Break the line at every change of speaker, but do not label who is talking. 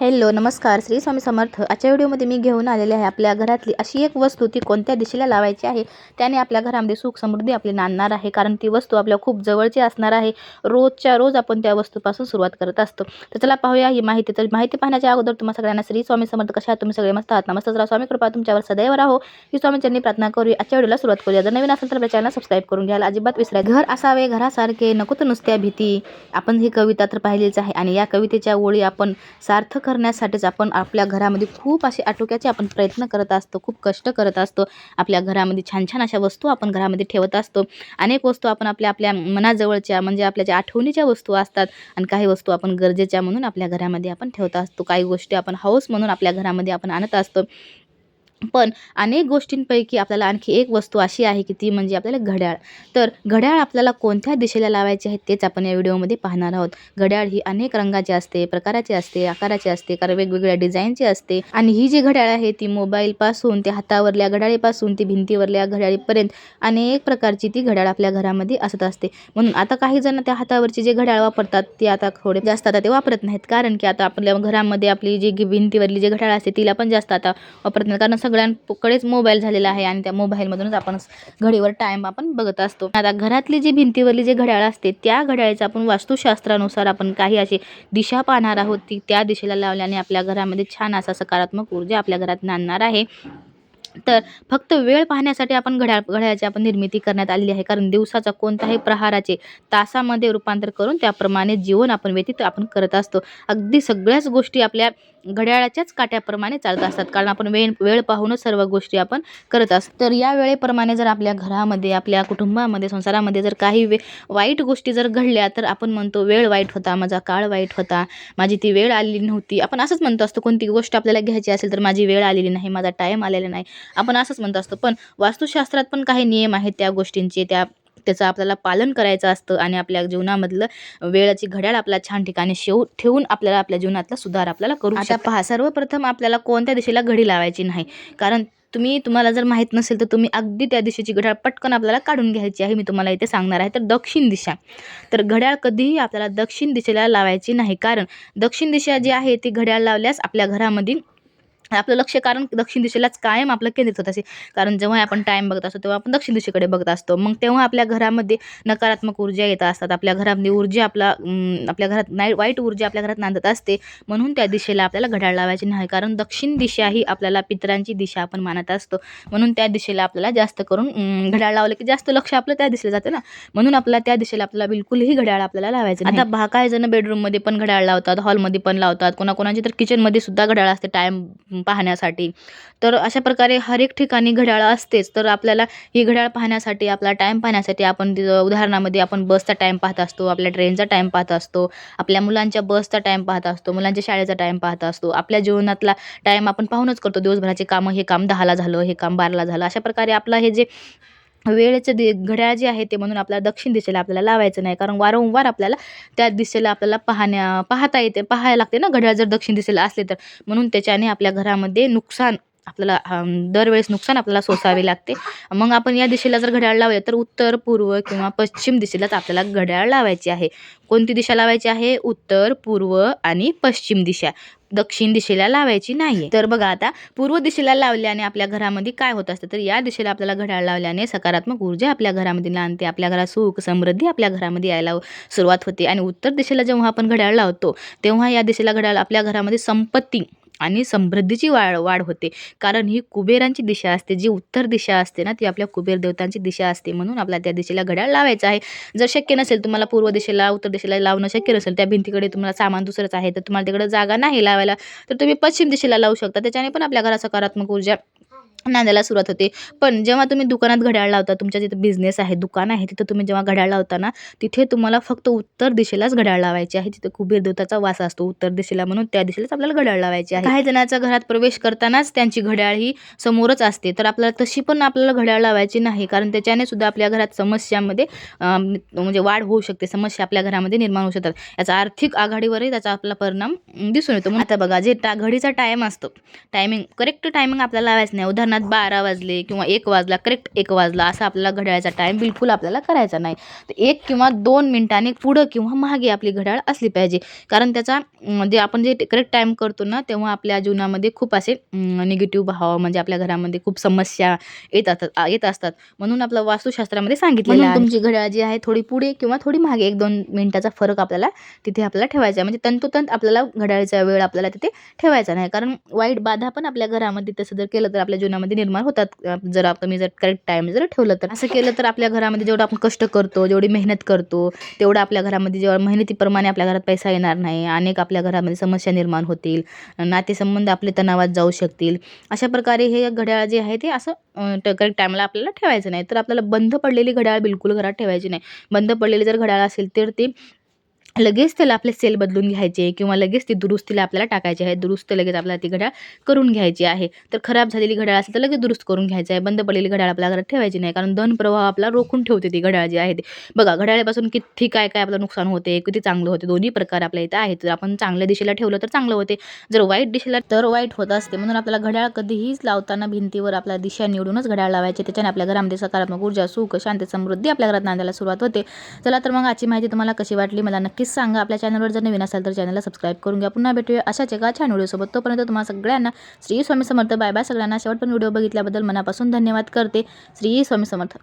Hello नमस्कार. श्री स्वामी समर्थ. आजच्या व्हिडिओमध्ये मी घेऊन आलेले आहे आपल्या घरातली अशी एक वस्तू ती कोणत्या दिशेला लावायची आहे? त्याने आपल्या घरामध्ये सुख समृद्धी आपली नांदणार आहे कारण ती वस्तू आपल्या खूप जवळची असणार आहे. रोजच्या रोज आपण त्या वस्तूपासून सुरुवात करत असतो. तर चला पाहूया ही माहिती. तर माहिती पाहण्याच्या अगोदर तुम्हाला सगळ्यांना श्री स्वामी समर्थ कशा तुम्ही सगळे मस्त आहात? नमस्कार जरा. स्वामी कृपा तुमच्यावर सदैव राहो. ही स्वामींच्यांनी प्रार्थना करूया. आजच्या व्हिडिओला सुरुवात करूया. जर नवीन असेल तर आपल्या चॅनल सबस्क्राईब करून घ्यायला अजिबात विसरा घर असावे घरासारखे नको तर नुसत्या भीती. आपण ही कविता तर पाहिलीच आहे. आणि या कवितेच्या ओळी आपण सार्थक करण्यासाठीच आपण आपल्या घरामध्ये खूप असे आटोक्याचे आपण प्रयत्न करत असतो खूप कष्ट करत असतो. आपल्या घरामध्ये छान छान अशा वस्तू आपण घरामध्ये ठेवत असतो. अनेक वस्तू आपण आपल्या आपल्या मनाजवळच्या म्हणजे आपल्या ज्या आठवणीच्या वस्तू असतात आणि काही वस्तू आपण गरजेच्या म्हणून आपल्या घरामध्ये आपण ठेवत असतो. काही गोष्टी आपण हौस म्हणून आपल्या घरामध्ये आपण आणत असतो. पण अनेक गोष्टींपैकी आपल्याला आणखी एक वस्तू अशी आहे की ती म्हणजे आपल्याला घड्याळ. तर घड्याळ आपल्याला कोणत्या दिशेला लावायचे आहे तेच आपण या व्हिडिओमध्ये पाहणार आहोत. घड्याळ ही अनेक रंगाची असते प्रकाराची असते आकाराची असते कारण वेगवेगळ्या डिझाईनची असते. आणि ही जी घड्याळ आहे ती मोबाईलपासून ते हातावरल्या घड्याळीपासून ती भिंतीवरल्या घड्याळीपर्यंत अनेक प्रकारची ती घड्याळ आपल्या घरामध्ये असत असते. म्हणून आता काही जण त्या हातावरची जे घड्याळ वापरतात ती आता थोडे जास्त आता ते वापरत नाहीत. कारण की आता आपल्या घरामध्ये आपली जी भिंतीवरली जे घड्याळ असते तिला पण जास्त आता वापरत नाही कारण सगळ्यांकडेच मोबाईल झालेला आहे आणि त्या मोबाईलमधूनच आपण घडीवर टाईम आपण बघत असतो. आता घरातली जी भिंतीवरली जे घड्याळ असते त्या घड्याळीचं आपण वास्तुशास्त्रानुसार आपण काही अशी दिशा पाहणार आहोत ती त्या दिशेला लावल्याने आपल्या घरामध्ये छान असा सकारात्मक ऊर्जा आपल्या घरात नांदणार आहे. तर फक्त वेळ पाहण्यासाठी आपण घड्याळ घड्याळाची आपण निर्मिती करण्यात आलेली आहे. कारण दिवसाचा कोणताही प्रहाराचे तासामध्ये रूपांतर करून त्याप्रमाणे जीवन आपण व्यतीत आपण करत असतो. अगदी सगळ्याच गोष्टी आपल्या घड्याळाच्याच काट्याप्रमाणे चालत असतात. कारण आपण वेळ वेळ पाहूनच सर्व गोष्टी आपण करत असतो. तर या वेळेप्रमाणे जर आपल्या घरामध्ये आपल्या कुटुंबामध्ये संसारामध्ये जर काही वे वाईट गोष्टी जर घडल्या तर आपण म्हणतो वेळ वाईट होता माझा काळ वाईट होता माझी ती वेळ आलेली नव्हती. आपण असंच म्हणतो असतो कोणती गोष्ट आपल्याला घ्यायची असेल तर माझी वेळ आलेली नाही माझा टाईम आलेला नाही. आपण असंच म्हणत असतो. पण वास्तुशास्त्रात पण काही नियम आहेत त्या गोष्टींचे. त्या त्याचं आपल्याला पालन करायचं असतं आणि आपल्या जीवनामधलं वेळाची घड्याळ आपल्या छान ठिकाणी शेव ठेवून आपल्याला आपल्या जीवनातला सुधार आपल्याला करू आता पहा सर्वप्रथम आपल्याला कोणत्या दिशेला घडी लावायची नाही. कारण तुम्ही तुम्हाला जर माहीत नसेल तर तुम्ही अगदी त्या दिशेची घड्याळ पटकन आपल्याला काढून घ्यायची आहे. मी तुम्हाला इथे सांगणार आहे. तर दक्षिण दिशा. तर घड्याळ कधीही आपल्याला दक्षिण दिशेला लावायची नाही. कारण दक्षिण दिशा जी आहे ती घड्याळ लावल्यास आपल्या घरामध्ये आपलं लक्ष कारण दक्षिण दिशेलाच कायम आपलं केंद्रित होत असे. कारण जेव्हा आपण टाईम बघत असतो तेव्हा आपण दक्षिण दिशेकडे बघत असतो. मग तेव्हा आपल्या घरामध्ये नकारात्मक ऊर्जा येत असतात. आपल्या घरामध्ये ऊर्जा आपला आपल्या घरात नाही वाईट ऊर्जा आपल्या घरात नांदत असते. म्हणून त्या दिशेला आपल्याला घड्याळ लावायची नाही. कारण दक्षिण दिशा ही आपल्याला पितरांची दिशा आपण मानत असतो. म्हणून त्या दिशेला आपल्याला जास्त करून घड्याळ लावलं की जास्त लक्ष आपलं त्या दिशेला जातं ना. म्हणून आपल्याला त्या दिशेला आपल्याला बिलकुलही घड्याळ आपल्याला लावायचं. आता पहा काही जण बेडरूममध्ये पण घड्याळ लावतात हॉलमध्ये पण लावतात. कोणाकोणाची तर किचनमध्ये सुद्धा घड्याळ असते. टाईम पाहण्यासाठी. तर अशा प्रकारे हर एक ठिकाणी घड्याळ असतेच. तर आपल्याला ही घड्याळ पाहण्यासाठी आपला टाईम पाहण्यासाठी आपण उदाहरणामध्ये आपण बसचा टाईम पाहत असतो आपल्या ट्रेनचा टाईम पाहत असतो आपल्या मुलांच्या बसचा टाईम पाहत असतो मुलांच्या शाळेचा टाईम पाहत असतो आपल्या जीवनातला टाईम आपण पाहूनच करतो. दिवसभराचे कामं हे काम दहाला झालं हे काम बाराला झालं. अशा प्रकारे आपला हे जे वेळेचं दे घड्याळ जे आहे ते म्हणून आपल्याला दक्षिण दिशेला आपल्याला लावायचं नाही. कारण वारंवार आपल्याला त्या दिशेला आपल्याला पाहण्या पाहता येते पाहायला लागते ना घड्याळ जर दक्षिण दिशेला असले तर. म्हणून त्याच्याने आपल्या घरामध्ये नुकसान आपल्याला दरवेळेस नुकसान आपल्याला सोसावे लागते. मग आपण या दिशेला जर घड्याळ लावले तर उत्तर पूर्व किंवा पश्चिम दिशेलाच आपल्याला घड्याळ लावायची आहे. कोणती दिशा लावायची आहे? उत्तर पूर्व आणि पश्चिम दिशा. दक्षिण दिशेला लावायची नाही तर बघा आता पूर्व दिशेला लावल्याने आपल्या घरामध्ये काय होत असतं? तर या दिशेला आपल्याला घड्याळ लावल्याने सकारात्मक ऊर्जा आपल्या घरामध्ये आणते आपल्या घरात सुख समृद्धी आपल्या घरामध्ये यायला सुरुवात होते. आणि उत्तर दिशेला जेव्हा आपण घड्याळ लावतो तेव्हा या दिशेला घड्याळ आपल्या घरामध्ये संपत्ती आणि समृद्धीची वाढ वाढ होते. कारण ही कुबेरांची दिशा असते जी उत्तर दिशा असते ना ती आपल्या कुबेर देवतांची दिशा असते म्हणून आपल्याला त्या दिशेला घड्याळ लावायचं आहे. जर शक्य नसेल तुम्हाला पूर्व दिशेला उत्तर दिशेला लावणं शक्य नसेल त्या भिंतीकडे तुम्हाला सामान दुसरंच आहे तर तुम्हाला तिकडे जागा नाही लावायला. तर तुम्ही पश्चिम दिशेला लावू शकता. त्याच्याने पण आपल्या घरात सकारात्मक ऊर्जा नांदायला सुरुवात होते. पण जेव्हा तुम्ही दुकानात घड्याळ लावता तुमच्या जिथं बिझनेस आहे दुकान आहे तिथं तुम्ही जेव्हा घड्याळ लावता ना तिथे तुम्हाला फक्त उत्तर दिशेलाच घड्याळ लावायचे आहे. तिथे कुबेर देवताचा वास असतो उत्तर दिशेला म्हणून त्या दिशेलाच आपल्याला घड्याळ लावायचे आहे. काही जणाच्या घरात प्रवेश करतानाच त्यांची घड्याळ ही समोरच असते. तर आपल्याला तशी पण आपल्याला घड्याळ लावायची नाही कारण त्याच्याने सुद्धा आपल्या घरात समस्यामध्ये म्हणजे वाढ होऊ शकते. समस्या आपल्या घरामध्ये निर्माण होऊ शकतात. याचा आर्थिक आघाडीवरही त्याचा आपला परिणाम दिसून येतो. आता बघा जे टा घडीचा टाईम असतो. टायमिंग करेक्ट टायमिंग आपल्याला लावायचं नाही. उदाहरणार्थ उदाहरणार्थ बारा वाजले किंवा एक वाजला करेक्ट एक वाजला असा आपल्याला घड्याळाचा टाईम बिलकुल आपल्याला करायचा नाही. तर एक किंवा दोन मिनिटांनी पुढं किंवा मागे आपली घड्याळ असली पाहिजे. कारण त्याचा जे आपण जे करेक्ट टाईम करतो ना तेव्हा आपल्या जीवनामध्ये खूप असे निगेटिव्ह भाव म्हणजे आपल्या घरामध्ये खूप समस्या येतात आ- येत असतात. म्हणून आपलं वास्तुशास्त्रामध्ये सांगितलेलं आहे. तुमची घड्याळ जी आहे थोडी पुढे किंवा थोडी मागे एक दोन मिनिटाचा फरक आपल्याला तिथे आपल्याला ठेवायचा आहे. म्हणजे तंतोतंत आपल्याला घड्याळीचा वेळ आपल्याला तिथे ठेवायचा नाही. कारण वाईट बाधा पण आपल्या घरामध्ये तसं जर केलं तर आपल्या जीवनामध्ये निर्माण होतात. जर आपण जर करेक्ट टाईम जर ठेवलं तर. असं केलं तर आपल्या घरामध्ये जेवढं आपण कष्ट करतो जेवढी मेहनत करतो तेवढं आपल्या घरामध्ये जेव्हा मेहनतीप्रमाणे आपल्या घरात पैसा येणार नाही अनेक आपल्या घरामध्ये समस्या निर्माण होतील नातेसंबंध आपले तणावात जाऊ शकतील. अशा प्रकारे हे घड्याळ जे आहे ते असं करेक्ट टाईमला आपल्याला ठेवायचं नाही. तर आपल्याला बंद पडलेली घड्याळ बिलकुल घरात ठेवायची नाही. बंद पडलेली जर घड्याळ असेल तर ते लगेच त्याला आपले सेल बदलून घ्यायचे किंवा लगेच ती दुरुस्तीला आपल्याला टाकायची आहे. दुरुस्त लगेच आपल्याला ती घड्याळ करून घ्यायची आहे. तर खराब झालेली घड्याळ असेल तर लगेच दुरुस्त करून घ्यायचं आहे. बंद पडलेली घड्याळ आपल्या घरात ठेवायची नाही. कारण धन प्रवाह आपला रोखून ठेवते ती घड्याळ जी आहे ती. बघा घड्याळापासून किती काय काय आपलं नुकसान होते किती चांगलं होते दोन्ही प्रकार आपल्या इथं आहेत. जर आपण चांगल्या दिशेला ठेवलं तर चांगलं होते. जर वाईट दिशेला तर वाईट होत असते म्हणून आपल्याला घड्याळ कधीहीच लावताना भिंतीवर आपल्या दिशा निवडूनच घड्याळ लावायचे. त्याच्याने आपल्या घरामध्ये सकारात्मक ऊर्जा सुख शांती समृद्धी आपल्या घरात नांदायला सुरुवात होते. चला तर मग आजची माहिती तुम्हाला कशी वाटली? मला नक्कीच सांगा. आपल्या चॅनलवर जर नवीन असाल तर चॅनलला सबस्क्राईब करून घ्या. पुन्हा भेटूया अशाच एका छान व्हिडिओसोबत. तोपर्यंत तुम्हाला सगळ्यांना श्री स्वामी समर्थ. Bye bye. सगळ्यांना शेवट पण व्हिडिओ बघितल्याबद्दल मनापासून धन्यवाद करते. श्री स्वामी समर्थ.